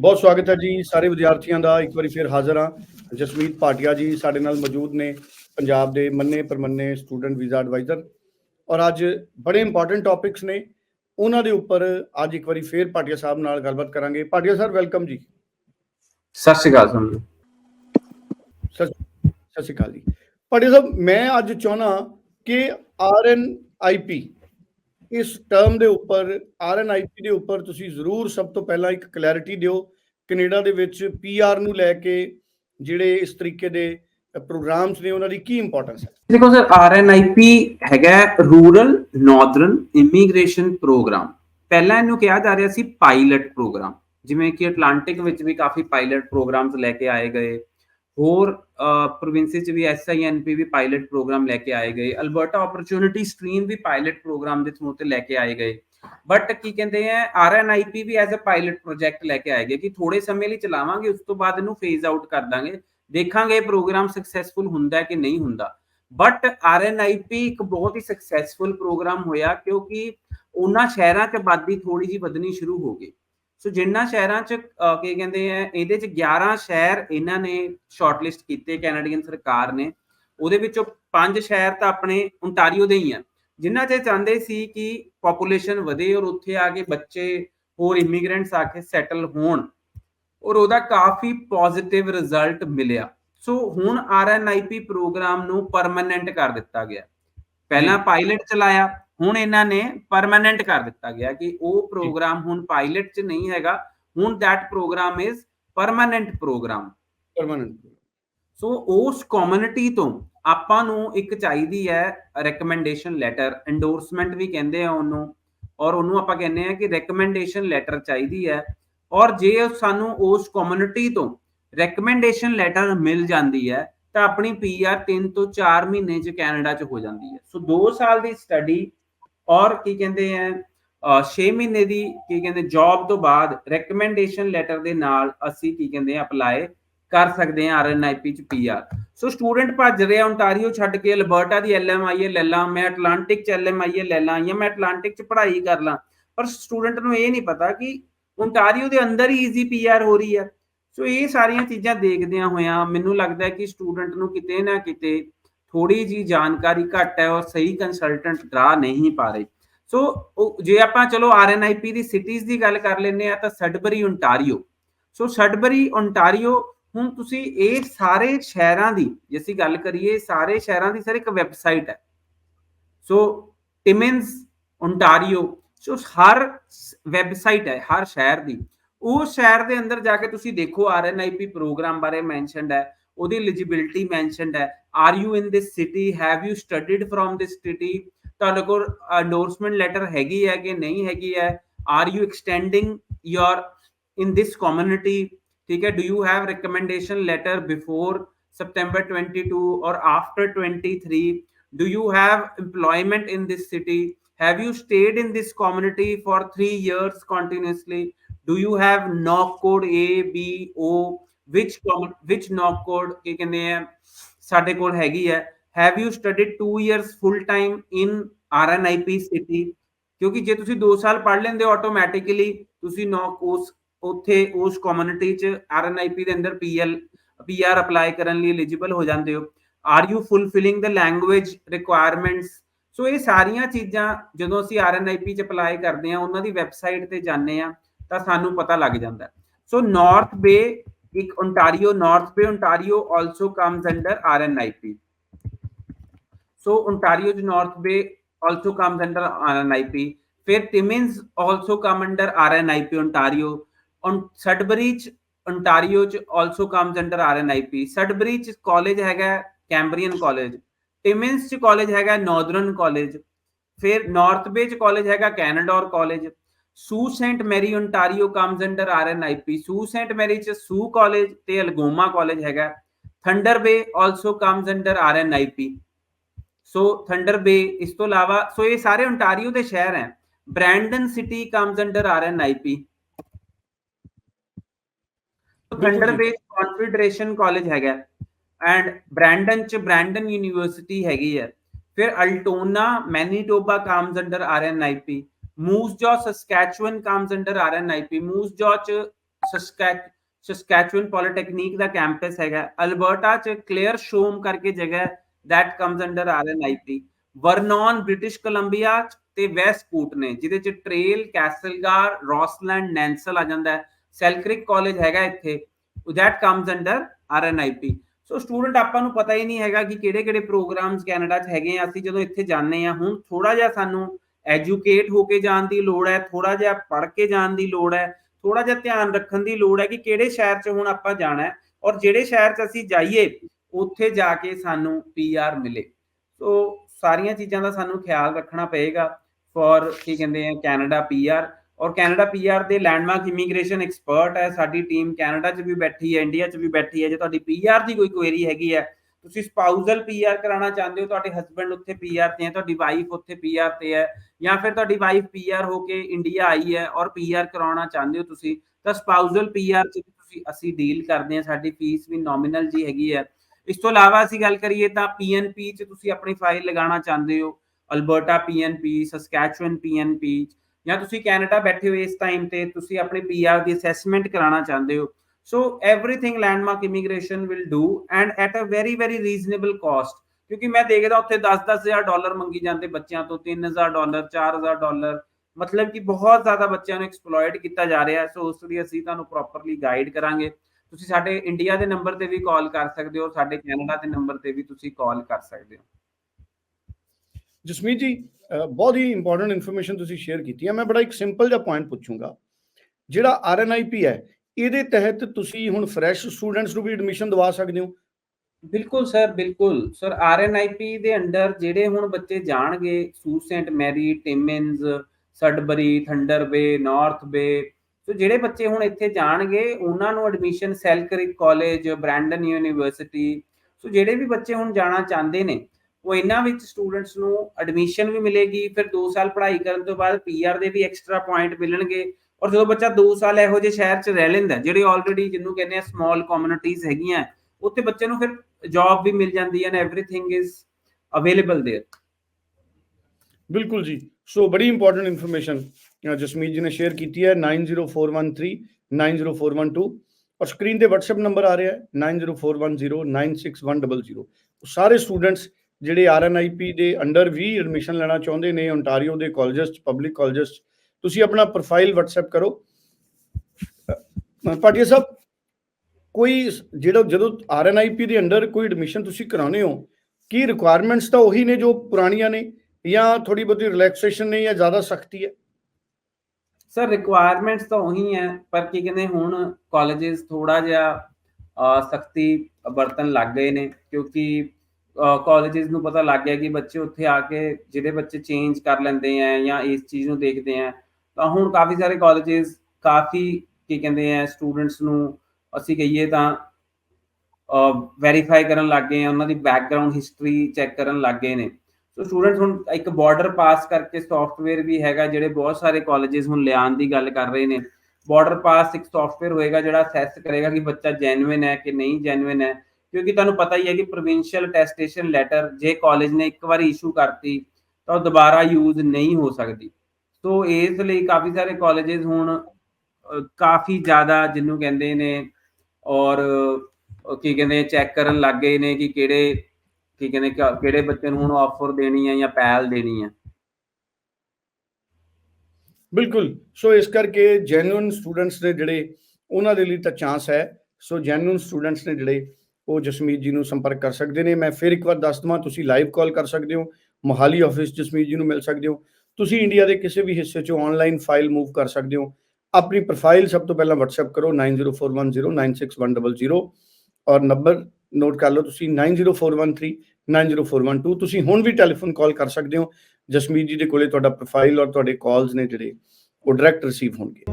ਬਹੁਤ ਸਵਾਗਤ ਹੈ ਜੀ ਸਾਰੇ ਵਿਦਿਆਰਥੀਆਂ ਦਾ। ਇੱਕ ਵਾਰੀ ਫਿਰ ਹਾਜ਼ਰ ਹਾਂ। ਜਸਮੀਤ ਭਾਟੀਆ ਜੀ ਸਾਡੇ ਨਾਲ ਮੌਜੂਦ ਨੇ ਪੰਜਾਬ ਦੇ ਮੰਨੇ ਪਰਮੰਨੇ ਸਟੂਡੈਂਟ ਵੀਜ਼ਾ ਐਡਵਾਈਜ਼ਰ ਔਰ ਅੱਜ ਬੜੇ ਇੰਪੋਰਟੈਂਟ ਟੌਪਿਕਸ ਨੇ। ਉਹਨਾਂ ਦੇ ਉੱਪਰ ਅੱਜ ਇੱਕ ਵਾਰੀ ਫਿਰ ਭਾਟੀਆ ਸਾਹਿਬ ਨਾਲ ਗੱਲਬਾਤ ਕਰਾਂਗੇ। ਭਾਟੀਆ ਸਰ ਵੈਲਕਮ ਜੀ। ਸਤਿ ਸ਼੍ਰੀ ਅਕਾਲ ਤੁਹਾਨੂੰ ਸਤਿ ਸ਼੍ਰੀ ਅਕਾਲ ਜੀ। ਭਾਟੀਆ ਸਾਹਿਬ ਮੈਂ ਅੱਜ ਚਾਹਣਾ ਕਿ ਆਰਐਨਆਈਪੀ ਇਸ ਟਰਮ ਦੇ ਉੱਪਰ ਆਰਐਨਆਈਪੀ ਦੇ ਉੱਪਰ ਤੁਸੀਂ ਜ਼ਰੂਰ ਸਭ ਤੋਂ ਪਹਿਲਾਂ ਇੱਕ ਕਲੈਰਿਟੀ ਦਿਓ। ਕੈਨੇਡਾ ਦੇ ਵਿੱਚ ਪੀਆਰ ਨੂੰ ਲੈ ਕੇ ਜਿਹੜੇ ਇਸ ਤਰੀਕੇ ਦੇ ਪ੍ਰੋਗਰਾਮਸ ਨੇ, ਉਹਨਾਂ ਦੀ ਕੀ ਇੰਪੋਰਟੈਂਸ ਹੈ? ਦੇਖੋ ਸਰ ਆਰਐਨਆਈਪੀ ਹੈਗਾ ਰੂਰਲ ਨਾਰਥਰਨ ਇਮੀਗ੍ਰੇਸ਼ਨ ਪ੍ਰੋਗਰਾਮ ਪਹਿਲਾਂ ਇਹਨੂੰ ਕਿਹਾ ਜਾ ਰਿਹਾ ਸੀ ਪਾਇਲਟ ਪ੍ਰੋਗਰਾਮ ਜਿਵੇਂ ਕਿ ਅਟਲਾਂਟਿਕ ਵਿੱਚ ਵੀ ਕਾਫੀ ਪਾਇਲਟ ਪ੍ਰੋਗਰਾਮਸ ਲੈ ਕੇ ਆਏ ਗਏ। ਹੋਰ ਪ੍ਰੋਵਿੰਸਿਸ ਚ ਵੀ ਐਸਆਈਐਨਪੀ ਵੀ ਪਾਇਲਟ ਪ੍ਰੋਗਰਾਮ ਲੈ ਕੇ ਆਏ ਗਏ। ਅਲਬਰਟਾ ਓਪਰਚੁਨਿਟੀ ਸਟ੍ਰੀਮ ਵੀ ਪਾਇਲਟ ਪ੍ਰੋਗਰਾਮ ਦੇ ਥਰੂ ਤੇ ਲੈ ਕੇ ਆਏ ਗਏ। ਬਟ ਕੀ ਕਹਿੰਦੇ ਆ ਆਰਐਨਆਈਪੀ ਵੀ ਐਜ਼ ਅ ਪਾਇਲਟ ਪ੍ਰੋਜੈਕਟ ਲੈ ਕੇ ਆਏ ਗਏ ਕਿ ਥੋੜੇ ਸਮੇਂ ਲਈ ਚਲਾਵਾਂਗੇ, ਉਸ ਤੋਂ ਬਾਅਦ ਇਹਨੂੰ ਫੇਜ਼ ਆਊਟ ਕਰ ਦਾਂਗੇ। ਦੇਖਾਂਗੇ ਪ੍ਰੋਗਰਾਮ ਸਕਸੈਸਫੁਲ ਹੁੰਦਾ ਕਿ ਨਹੀਂ ਹੁੰਦਾ। ਬਟ ਆਰਐਨਆਈਪੀ ਇੱਕ ਬਹੁਤ ਹੀ ਸਕਸੈਸਫੁਲ ਪ੍ਰੋਗਰਾਮ ਹੋਇਆ ਕਿਉਂਕਿ ਉਹਨਾਂ ਸ਼ਹਿਰਾਂ 'ਚ ਬਾਦੀ ਥੋੜੀ ਜੀ ਵਧਣੀ ਸ਼ੁਰੂ ਹੋ ਗਈ। ਸੋ ਜਿੰਨਾ ਸ਼ਹਿਰਾਂ 'ਚ ਕੀ ਕਹਿੰਦੇ ਆ ਇਹਦੇ 'ਚ 11 ਸ਼ਹਿਰ ਇਹਨਾਂ ਨੇ ਸ਼ਾਰਟਲਿਸਟ ਕੀਤੇ ਕੈਨੇਡੀਅਨ ਸਰਕਾਰ ਨੇ। ਉਹਦੇ ਵਿੱਚੋਂ ਪੰਜ ਸ਼ਹਿਰ ਤਾਂ ਆਪਣੇ ਓਨਟਾਰੀਓ ਦੇ ਹੀ ਆ। ਜਿਨ੍ਹਾਂ 'ਚ ਚਾਹੁੰਦੇ ਸੀ ਕਿ ਪੋਪੂਲੇਸ਼ਨ ਵਧੇ ਔਰ ਉੱਥੇ ਆ ਕੇ ਬੱਚੇ ਹੋਰ ਇਮੀਗ੍ਰੈਂਟਸ ਆ ਕੇ ਸੈਟਲ ਹੋਣ ਔਰ ਉਹਦਾ ਕਾਫੀ ਪੋਜ਼ਿਟਿਵ ਰਿਜ਼ਲਟ ਮਿਲਿਆ। ਸੋ ਹੁਣ ਆਰਐਨਆਈਪੀ ਪ੍ਰੋਗਰਾਮ ਨੂੰ ਪਰਮਨੈਂਟ ਕਰ ਦਿੱਤਾ ਗਿਆ। ਪਹਿਲਾਂ ਪਾਇਲਟ ਚਲਾਇਆ ਹੁਣ ਇਹਨਾਂ ਨੇ ਪਰਮਨੈਂਟ ਕਰ ਦਿੱਤਾ ਗਿਆ ਕਿ ਉਹ ਪ੍ਰੋਗਰਾਮ ਹੁਣ ਪਾਇਲਟ 'ਚ ਨਹੀਂ ਹੈਗਾ ਹੁਣ that program is permanent program permanent so ਉਸ ਕਮਿਊਨਿਟੀ ਤੋਂ ਆਪਾਂ ਨੂੰ ਇੱਕ ਚਾਹੀਦੀ ਹੈ ਰეკਮੈਂਡੇਸ਼ਨ ਲੈਟਰ ਐਂਡੋਰਸਮੈਂਟ ਵੀ ਕਹਿੰਦੇ ਆ ਉਹਨੂੰ ਔਰ ਉਹਨੂੰ ਆਪਾਂ ਕਹਿੰਦੇ ਆ ਕਿ ਰეკਮੈਂਡੇਸ਼ਨ ਲੈਟਰ ਚਾਹੀਦੀ ਹੈ। ਔਰ ਜੇ ਸਾਨੂੰ ਉਸ ਕਮਿਊਨਿਟੀ ਤੋਂ ਰეკਮੈਂਡੇਸ਼ਨ ਲੈਟਰ ਮਿਲ ਜਾਂਦੀ ਹੈ ਤਾਂ ਆਪਣੀ ਪੀਆਰ 3 ਤੋਂ 4 ਮਹੀਨੇ ਚ ਕੈਨੇਡਾ ਚ ਹੋ ਜਾਂਦੀ ਹੈ। ਸੋ 2 ਸਾਲ ਦੀ ਸਟੱਡੀ ਔਰ ਕੀ ਕਹਿੰਦੇ ਆ 6 ਮਹੀਨੇ ਦੀ ਕੀ ਕਹਿੰਦੇ ਜੌਬ ਤੋਂ ਬਾਅਦ ਰეკਮੈਂਡੇਸ਼ਨ ਲੈਟਰ ਦੇ ਨਾਲ ਅਸੀਂ ਕੀ ਕਹਿੰਦੇ ਆ ਅਪਲਾਈ ਕਰ ਸਕਦੇ ਆ ਆਰਐਨਆਈਪੀ ਚ ਪੀਆਰ ਸੋ ਸਟੂਡੈਂਟ ਭੱਜ ਰਿਹਾ ਓਨਟਾਰੀਓ ਛੱਡ ਕੇ, ਅਲਬਰਟਾ ਦੀ ਐਲਐਮਆਈਏ ਲੈ ਲਾਂ, ਮੈਂ ਅਟਲਾਂਟਿਕ ਚ ਐਲਐਮਆਈਏ ਲੈ ਲਾਂ, ਜਾਂ ਮੈਂ ਅਟਲਾਂਟਿਕ ਚ ਪੜ੍ਹਾਈ ਕਰ ਲਾਂ। ਪਰ ਸਟੂਡੈਂਟ ਨੂੰ ਇਹ ਨਹੀਂ ਪਤਾ ਕਿ ਓਨਟਾਰੀਓ ਦੇ ਅੰਦਰ ਹੀ ਈਜ਼ੀ ਪੀਆਰ ਹੋ ਰਹੀ ਹੈ ਸੋ ਇਹ ਸਾਰੀਆਂ ਚੀਜ਼ਾਂ ਦੇਖਦਿਆਂ ਹੋਇਆਂ ਮੈਨੂੰ ਲੱਗਦਾ ਹੈ ਕਿ ਸਟੂਡੈਂਟ ਨੂੰ ਕਿਤੇ ਨਾ ਕਿਤੇ ਥੋੜੀ ਜੀ ਜਾਣਕਾਰੀ ਘੱਟ ਹੈ ਔਰ ਸਹੀ ਕੰਸਲਟੈਂਟ ਡਰਾ ਨਹੀਂ ਪਾ ਰਹੇ। ਸੋ ਜੇ ਆਪਾਂ ਚਲੋ ਆਰਐਨਆਈਪੀ ਦੀ ਸਿਟੀਜ਼ ਦੀ ਗੱਲ ਕਰ ਲੈਂਦੇ ਆ ਤਾਂ ਸਡਬਰੀ ਓਨਟਾਰੀਓ ਸੋ ਸਡਬਰੀ ਓਨਟਾਰੀਓ ਹੁਣ ਤੁਸੀਂ ਇਹ ਸਾਰੇ ਸ਼ਹਿਰਾਂ ਦੀ, ਜੇ ਅਸੀਂ ਗੱਲ ਕਰੀਏ, ਸਾਰੇ ਸ਼ਹਿਰਾਂ ਦੀ ਸਰ ਇੱਕ ਵੈਬਸਾਈਟ ਹੈ। ਸੋ ਟਿਮਨਸ ਓਨਟਾਰੀਓ ਸੋ ਹਰ ਵੈਬਸਾਈਟ ਹੈ, ਹਰ ਸ਼ਹਿਰ ਦੀ। ਉਹ ਸ਼ਹਿਰ ਦੇ ਅੰਦਰ ਜਾ ਕੇ ਤੁਸੀਂ ਦੇਖੋ ਆਰਐਨਆਈਪੀ ਪ੍ਰੋਗਰਾਮ ਬਾਰੇ ਮੈਂਸ਼ਨਡ ਹੈ। ਉਹਦੀ ਐਲੀਜੀਬਿਲਟੀ ਮੈਂਸ਼ਨਡ ਹੈ। Are you in this city have you studied from this city ਤੁਹਾਡੇ ਕੋਲ ਐਂਡੋਰਸਮੈਂਟ ਲੈਟਰ ਹੈਗੀ ਹੈ ਕਿ ਨਹੀਂ ਹੈਗੀ ਹੈ? Are you extending your in this community ਠੀਕ ਹੈ do you have recommendation letter before September 22 or after 23 do you have employment in this city? Have you stayed in this community for 3 years continuously? Do you have knock code a b o? Which which knock code, ਕੀ ਕਹਿੰਦੇ ਆ, ਸਾਡੇ ਕੋਲ ਹੈਗੀ ਹੈ। Have you studied 2 years full time in RNIP city? ਕਿਉਂਕਿ ਜੇ ਤੁਸੀਂ 2 ਸਾਲ ਪੜ੍ਹ ਲੈਂਦੇ ਹੋ ਆਟੋਮੈਟਿਕਲੀ ਤੁਸੀਂ ਨੌਕ ਉਸ, ਉੱਥੇ ਉਸ ਕਮਿਊਨਿਟੀ ਚ ਆਰਐਨਆਈਪੀ ਦੇ ਅੰਦਰ ਪੀਐਲ ਪੀਆਰ ਅਪਲਾਈ ਕਰਨ ਲਈ ਐਲੀਜੀਬਲ ਹੋ ਜਾਂਦੇ ਹੋ। Are you fulfilling the language requirements so ਇਹ ਸਾਰੀਆਂ ਚੀਜ਼ਾਂ ਜਦੋਂ ਅਸੀਂ ਆਰਐਨਆਈਪੀ ਚ ਅਪਲਾਈ ਕਰਦੇ ਆ ਉਹਨਾਂ ਦੀ ਵੈਬਸਾਈਟ ਤੇ ਜਾਂਦੇ ਆ ਤਾਂ ਸਾਨੂੰ ਪਤਾ ਲੱਗ ਜਾਂਦਾ। ਸੋ ਨਾਰਥ ਬੇ ਇੱਕ Ontario North Bay Ontario also comes under RNIP so Ontario ਚ North Bay also comes under RNIP ਫਿਰ Timmins also come under RNIP Ontario on Sudbury Ontario ਚ also comes under RNIP Sudbury ਚ college ਹੈਗਾ Cambrian college ਟਿਮਿੰਸ ਚ college ਹੈਗਾ northern college ਫਿਰ north ਬੇ ਚ college ਹੈਗਾ ਕੈਨੇਡੋਰ ਕਾਲਜ ਸੂ Saint Marie Ontario comes under RNIP ਸੂ ਸੈਂਟ ਮੈਰੀ ਚ ਸੂ ਕਾਲਜ ਤੇ ਅਲਗੋਮਾ ਕਾਲਜ ਹੈਗਾ। Thunder Bay also comes under RNIP so Thunder Bay ਇਸ ਤੋਂ ਇਲਾਵਾ ਸੋ ਇਹ ਸਾਰੇ ਓਨਟਾਰੀਓ ਦੇ ਸ਼ਹਿਰ ਹੈ। Brandon city comes under RNIP Thunder Bay Confederation college ਹੈਗਾ। ਐਂਡ ਬ੍ਰੈਂਡਨ ਚ ਬ੍ਰੈਂਡਨ ਯੂਨੀਵਰਸਿਟੀ ਹੈਗੀ ਹੈ। ਫਿਰ Altona Manitoba comes under RNIP Moose Jaw Saskatchewan comes under RNIP Moose Jaw ਚ ਸਸਕੈਚ ਸਸਕੈਚੁਅਨ ਦਾ ਕੈਂਪਸ ਹੈਗਾ। ਅਲਬਰਟਾ ਚ ਕਲੀਅਰ ਸ਼ੋਮ ਕਰਕੇ ਜਗ੍ਹਾ that comes under RNIP Vernon British Columbia ਤੇ ਵੈਸਟਕੂਟ ਨੇ, ਜਿਹਦੇ ਚ ਟ੍ਰੇਲ ਕੈਸਲਗਾਰ ਰੌਸਲੈਂਡ ਨੈਂਸਲ ਆ ਜਾਂਦਾ ਹੈ। ਸੈਲਕ੍ਰਿਕ ਕਾਲਜ ਹੈਗਾ ਇੱਥੇ that comes under RNIP so student ਆਪਾਂ ਨੂੰ ਪਤਾ ਹੀ ਨਹੀਂ ਹੈਗਾ ਕਿ ਕਿਹੜੇ ਕਿਹੜੇ ਪ੍ਰੋਗਰਾਮਸ ਕੈਨੇਡਾ 'ਚ ਹੈਗੇ ਆ, ਅਸੀਂ ਜਦੋਂ ਇੱਥੇ ਜਾਂਦੇ ਆ, ਹੁਣ ਥੋੜਾ ਜਿਹਾ ਸਾਨੂੰ ਐਜੂਕੇਟ ਹੋ ਕੇ ਜਾਣ ਦੀ ਲੋੜ ਹੈ ਥੋੜਾ ਜਿਹਾ ਪੜ੍ਹ ਕੇ ਜਾਣ ਦੀ ਲੋੜ ਹੈ ਥੋੜਾ ਜਿਹਾ ਧਿਆਨ ਰੱਖਣ ਦੀ ਲੋੜ ਹੈ ਕਿ ਕਿਹੜੇ ਸ਼ਹਿਰ 'ਚ ਹੁਣ ਆਪਾਂ ਜਾਣਾ ਹੈ ਔਰ ਜਿਹੜੇ ਸ਼ਹਿਰ 'ਚ ਅਸੀਂ ਜਾਈਏ, ਉੱਥੇ ਜਾ ਕੇ ਸਾਨੂੰ ਪੀਆਰ ਮਿਲੇ। ਸੋ ਸਾਰੀਆਂ ਚੀਜ਼ਾਂ ਦਾ ਸਾਨੂੰ ਖਿਆਲ ਰੱਖਣਾ ਪਏਗਾ ਫॉर ਕੀ ਕਹਿੰਦੇ ਆ ਕੈਨੇਡਾ ਪੀਆਰ ਔਰ ਕੈਨੇਡਾ ਪੀਆਰ ਦੇ ਲੈਂਡਮਾਰਕ ਇਮੀਗ੍ਰੇਸ਼ਨ ਐਕਸਪਰਟ ਹੈ, ਸਾਡੀ ਟੀਮ ਕੈਨੇਡਾ 'ਚ ਵੀ ਬੈਠੀ ਹੈ ਇੰਡੀਆ 'ਚ ਵੀ ਬੈਠੀ ਹੈ, ਜੇ ਤੁਹਾਡੀ ਪੀਆਰ ਦੀ ਕੋਈ ਕੁਐਰੀ ਹੈਗੀ ਹੈ ਤੁਸੀਂ ਸਪਾਊਸਲ ਪੀਆਰ ਕਰਾਉਣਾ ਚਾਹੁੰਦੇ ਹੋ, ਤੁਹਾਡੇ ਹਸਬੰਡ ਉੱਥੇ ਪੀਆਰ ਤੇ ਹੈ, ਤੁਹਾਡੀ ਵਾਈਫ ਉੱਥੇ ਪੀਆਰ ਤੇ ਹੈ, ਜਾਂ ਫਿਰ ਤੁਹਾਡੀ ਵਾਈਫ ਪੀਆਰ ਹੋ ਕੇ ਇੰਡੀਆ ਆਈ ਹੈ ਔਰ ਪੀਆਰ ਕਰਾਉਣਾ ਚਾਹੁੰਦੇ ਹੋ ਤੁਸੀਂ, ਤਾਂ ਸਪਾਊਸਲ ਪੀਆਰ 'ਚ ਤੁਸੀਂ ਅਸੀਂ ਡੀਲ ਕਰਦੇ ਹਾਂ, ਸਾਡੀ ਫੀਸ ਵੀ ਨੋਮੀਨਲ ਜੀ ਹੈਗੀ ਹੈ। ਇਸ ਤੋਂ ਇਲਾਵਾ ਅਸੀਂ ਗੱਲ ਕਰੀਏ ਤਾਂ ਪੀਐਨਪੀ 'ਚ ਤੁਸੀਂ ਆਪਣੀ ਫਾਈਲ ਲਗਾਉਣਾ ਚਾਹੁੰਦੇ ਹੋ ਅਲਬਰਟਾ ਪੀਐਨਪੀ ਸਸਕੈਚੁਅਨ ਪੀਐਨਪੀ ਜਾਂ ਤੁਸੀਂ ਕੈਨੇਡਾ ਬੈਠੇ ਹੋ ਇਸ ਟਾਈਮ ਤੇ, ਤੁਸੀਂ ਆਪਣੀ ਪੀਆਰ ਦੀ ਅਸੈਸਮੈਂਟ ਕਰਾਉਣਾ ਚਾਹੁੰਦੇ ਹੋ so, everything landmark immigration will do and at a very very reasonable cost. ਕਿਉਂਕਿ ਮੈਂ ਦੇਖਦਾ ਉੱਥੇ 10-10000 ਡਾਲਰ ਮੰਗੀ ਜਾਂਦੇ ਬੱਚਿਆਂ ਤੋਂ 3000 ਡਾਲਰ 4000 ਡਾਲਰ ਮਤਲਬ ਕਿ ਬਹੁਤ ਜ਼ਿਆਦਾ ਬੱਚਿਆਂ ਨੂੰ ਐਕਸਪਲੋਇਟ ਕੀਤਾ ਜਾ ਰਿਹਾ ਸੋ ਉਸ ਲਈ ਅਸੀਂ ਤੁਹਾਨੂੰ ਪ੍ਰੋਪਰਲੀ ਗਾਈਡ ਕਰਾਂਗੇ ਤੁਸੀਂ ਸਾਡੇ ਇੰਡੀਆ ਦੇ ਨੰਬਰ ਤੇ ਵੀ ਕਾਲ ਕਰ ਸਕਦੇ ਹੋ ਸਾਡੇ ਕੈਨੇਡਾ ਦੇ ਨੰਬਰ ਤੇ ਵੀ ਤੁਸੀਂ ਕਾਲ ਕਰ ਸਕਦੇ ਹੋ ਜਸਮੀਤ ਜੀ ਬਹੁਤ ਹੀ ਇੰਪੋਰਟੈਂਟ ਇਨਫੋਰਮੇਸ਼ਨ ਤੁਸੀਂ ਸ਼ੇਅਰ ਕੀਤੀ ਹੈ ਮੈਂ ਬੜਾ ਇੱਕ ਸਿੰਪਲ ਜਿਹਾ ਪੁਆਇੰਟ ਪੁੱਛੂੰਗਾ ਜਿਹੜਾ ਆਰਐਨਆਈਪੀ ਹੈ ਇਹਦੇ ਤਹਿਤ ਤੁਸੀਂ ਹੁਣ ਫਰੈਸ਼ ਸਟੂਡੈਂਟਸ ਨੂੰ ਵੀ ਐਡਮਿਸ਼ਨ ਦਵਾ ਸਕਦੇ ਹੋ। ਬਿਲਕੁਲ ਸਰ ਬਿਲਕੁਲ। ਸਰ ਆਰਐਨਆਈਪੀ ਦੇ ਅੰਡਰ ਜਿਹੜੇ ਹੁਣ ਬੱਚੇ ਜਾਣਗੇ ਸੂ Marie Timmins Sudbury, Thunder Bay, North Bay, so ਜਿਹੜੇ ਬੱਚੇ ਹੁਣ ਇੱਥੇ ਜਾਣਗੇ, ਉਹਨਾਂ ਨੂੰ admission Selkirk college, Brandon university, so ਜਿਹੜੇ ਵੀ ਬੱਚੇ ਹੁਣ ਜਾਣਾ ਚਾਹੁੰਦੇ ਨੇ, ਉਹ ਇਹਨਾਂ ਵਿੱਚ ਸਟੂਡੈਂਟਸ ਨੂੰ ਐਡਮਿਸ਼ਨ ਵੀ ਮਿਲੇਗੀ, ਫਿਰ 2 ਸਾਲ ਪੜ੍ਹਾਈ ਕਰਨ ਤੋਂ ਬਾਅਦ ਪੀਆਰ ਦੇ ਵੀ ਐਕਸਟਰਾ ਪੁਆਇੰਟ ਮਿਲਣਗੇ ਔਰ ਜਦੋਂ ਬੱਚਾ 2 ਸਾਲ ਇਹੋ ਜਿਹੇ ਸ਼ਹਿਰ 'ਚ ਰਹਿ ਲੈਂਦਾ ਜਿਹੜੇ ਆਲਰੇਡੀ ਜਿਹਨੂੰ ਕਹਿੰਦੇ ਆ ਸਮਾਲ ਕਮਿਊਨਿਟੀਜ਼ ਹੈਗੀਆਂ ਉੱਥੇ ਬੱਚੇ ਨੂੰ ਫਿਰ ਜੌਬ ਵੀ ਮਿਲ ਜਾਂਦੀ ਹੈ and everything is available there ਬਿਲਕੁਲ ਜੀ ਸੋ ਬੜੀ ਇੰਪੋਰਟੈਂਟ ਇਨਫੋਰਮੇਸ਼ਨ ਜਸਮੀਤ ਜੀ ਨੇ ਸ਼ੇਅਰ ਕੀਤੀ ਹੈ 90413 90412 ਔਰ ਸਕਰੀਨ ਤੇ WhatsApp ਨੰਬਰ ਆ ਰਿਹਾ ਹੈ 9041096100 ਉਹ ਸਾਰੇ ਸਟੂਡੈਂਟਸ ਜਿਹੜੇ ਆਰਐਨਆਈਪੀ ਦੇ ਅੰਡਰ ਵੀ ਐਡਮਿਸ਼ਨ ਲੈਣਾ ਚਾਹੁੰਦੇ ਨੇ ਓਨਟਾਰੀਓ ਦੇ ਕਾਲਜਸ ਚ ਪਬਲਿਕ ਕਾਲਜਸ ਚ ਤੁਸੀਂ ਆਪਣਾ ਪ੍ਰੋਫਾਈਲ WhatsApp ਕਰੋ। ਅਹ ਪਾਟਿਆ ਸਾਹਿਬ, ਕੋਈ ਜਿਹੜਾ ਜਦੋਂ ਆਰਐਨਆਈਪੀ ਦੇ ਅੰਡਰ ਕੋਈ ਐਡਮਿਸ਼ਨ ਤੁਸੀਂ ਕਰਾਉਨੇ ਹੋ, ਕੀ ਰਿਕੁਆਇਰਮੈਂਟਸ ਤਾਂ ਉਹੀ ਨੇ ਜੋ ਪੁਰਾਣੀਆਂ ਨੇ ਜਾਂ ਥੋੜੀ ਬਹੁਤੀ ਰਿਲੈਕਸੇਸ਼ਨ ਨੇ ਜਾਂ ਜ਼ਿਆਦਾ ਸਖਤੀ ਹੈ? ਸਰ ਰਿਕੁਆਇਰਮੈਂਟਸ ਤਾਂ ਉਹੀ ਹੈ, ਪਰ ਕੀ ਕਹਿੰਦੇ ਹੁਣ ਕਾਲਜਸ ਥੋੜਾ ਜਿਹਾ ਸਖਤੀ ਵਰਤਨ ਲੱਗ ਗਏ ਨੇ, ਕਿਉਂਕਿ ਕਾਲਜਸ ਨੂੰ ਪਤਾ ਲੱਗ ਗਿਆ ਕਿ ਬੱਚੇ ਉੱਥੇ ਆ ਕੇ ਜਿਹੜੇ ਬੱਚੇ ਚੇਂਜ ਕਰ ਲੈਂਦੇ ਆ ਜਾਂ ਇਸ ਚੀਜ਼ ਨੂੰ ਦੇਖਦੇ ਆ ਤਾਂ ਹੁਣ ਕਾਫੀ ਸਾਰੇ ਕਾਲਜਸ ਕਾਫੀ ਕੀ ਕਹਿੰਦੇ ਆ ਸਟੂਡੈਂਟਸ ਨੂੰ ਅਸੀਂ ਕਹੀਏ ਤਾਂ ਵੈਰੀਫਾਈ ਕਰਨ ਲੱਗ ਗਏ ਆ, ਉਹਨਾਂ ਦੀ ਬੈਕਗ੍ਰਾਉਂਡ ਹਿਸਟਰੀ ਚੈੱਕ ਕਰਨ ਲੱਗ ਗਏ ਨੇ। ਸੋ ਸਟੂਡੈਂਟਸ ਹੁਣ ਇੱਕ ਬਾਰਡਰ ਪਾਸ ਕਰਕੇ ਸੌਫਟਵੇਅਰ ਵੀ ਹੈਗਾ, ਜਿਹੜੇ ਬਹੁਤ ਸਾਰੇ ਕਾਲਜਸ ਹੁਣ ਲਿਆਉਣ ਦੀ ਗੱਲ ਕਰ ਰਹੇ ਨੇ। ਬਾਰਡਰ ਪਾਸ ਇੱਕ ਸੌਫਟਵੇਅਰ ਹੋਏਗਾ ਜਿਹੜਾ ਅਸੈਸ ਕਰੇਗਾ ਕਿ ਬੱਚਾ ਜੈਨੂਇਨ ਹੈ ਕਿ ਨਹੀਂ ਜੈਨੂਇਨ ਹੈ। ਕਿਉਂਕਿ ਤੁਹਾਨੂੰ ਪਤਾ ਹੀ ਹੈ ਕਿ ਪ੍ਰੋਵਿੰਸ਼ੀਅਲ ਟੈਸਟੇਸ਼ਨ ਲੈਟਰ ਜੇ ਕਾਲਜ ਨੇ ਇੱਕ ਵਾਰੀ ਇਸ਼ੂ ਕਰਤੀ, ਤਾਂ ਉਹ ਦੁਬਾਰਾ ਯੂਜ਼ ਨਹੀਂ ਹੋ ਸਕਦੀ। ਸੋ ਇਸ ਲਈ ਕਾਫੀ ਸਾਰੇ ਕਾਲਜਸ ਹੁਣ ਕਾਫੀ ਜ਼ਿਆਦਾ ਜਿਹਨੂੰ ਕਹਿੰਦੇ ਨੇ ਔਰ ਕੀ ਕਹਿੰਦੇ ਚੈੱਕ ਕਰਨ ਲੱਗ ਗਏ ਨੇ ਕਿ ਕਿਹੜੇ, ਕੀ ਕਹਿੰਦੇ ਕਿਹੜੇ ਬੱਚੇ ਨੂੰ ਹੁਣ ਆਫਰ ਦੇਣੀ ਹੈ ਜਾਂ ਪਹਿਲ ਦੇਣੀ ਹੈ ਬਿਲਕੁਲ। ਸੋ ਇਸ ਕਰਕੇ ਜੈਨੂਇਨ ਸਟੂਡੈਂਟਸ ਦੇ ਜਿਹੜੇ, ਉਹਨਾਂ ਦੇ ਲਈ ਤਾਂ ਚਾਂਸ ਹੈ। ਸੋ ਜੈਨੂਇਨ ਸਟੂਡੈਂਟਸ ਨੇ ਜਿਹੜੇ, ਉਹ ਜਸਮੀਤ ਜੀ ਨੂੰ ਸੰਪਰਕ ਕਰ ਸਕਦੇ ਨੇ। ਮੈਂ ਫਿਰ ਇੱਕ ਵਾਰ ਦੱਸ ਦਵਾਂ, ਤੁਸੀਂ ਲਾਈਵ ਕਾਲ ਕਰ ਸਕਦੇ ਹੋ। ਮੋਹਾਲੀ ਆਫਿਸ ਜਸਮੀਤ ਜੀ ਨੂੰ ਮਿਲ ਸਕਦੇ ਹੋ। ਤੁਸੀਂ ਇੰਡੀਆ ਦੇ ਕਿਸੇ ਵੀ ਹਿੱਸੇ 'ਚੋਂ ਆਨਲਾਈਨ ਫਾਈਲ ਮੂਵ ਕਰ ਸਕਦੇ ਹੋ। ਆਪਣੀ ਪ੍ਰੋਫਾਈਲ ਸਭ ਤੋਂ ਪਹਿਲਾਂ WhatsApp ਕਰੋ 9041096100 ਔਰ ਨੰਬਰ ਨੋਟ ਕਰ ਲਓ ਤੁਸੀਂ 90413 90412 ਤੁਸੀਂ ਹੁਣ ਵੀ ਟੈਲੀਫੋਨ ਕਾਲ ਕਰ ਸਕਦੇ ਹੋ। ਜਸਮੀਤ ਜੀ ਦੇ ਕੋਲੇ ਤੁਹਾਡਾ ਪ੍ਰੋਫਾਈਲ ਔਰ ਤੁਹਾਡੇ ਕਾਲਸ ਨੇ ਜਿਹੜੇ ਉਹ ਡਾਇਰੈਕਟ ਰਿਸੀਵ ਹੋਣਗੇ।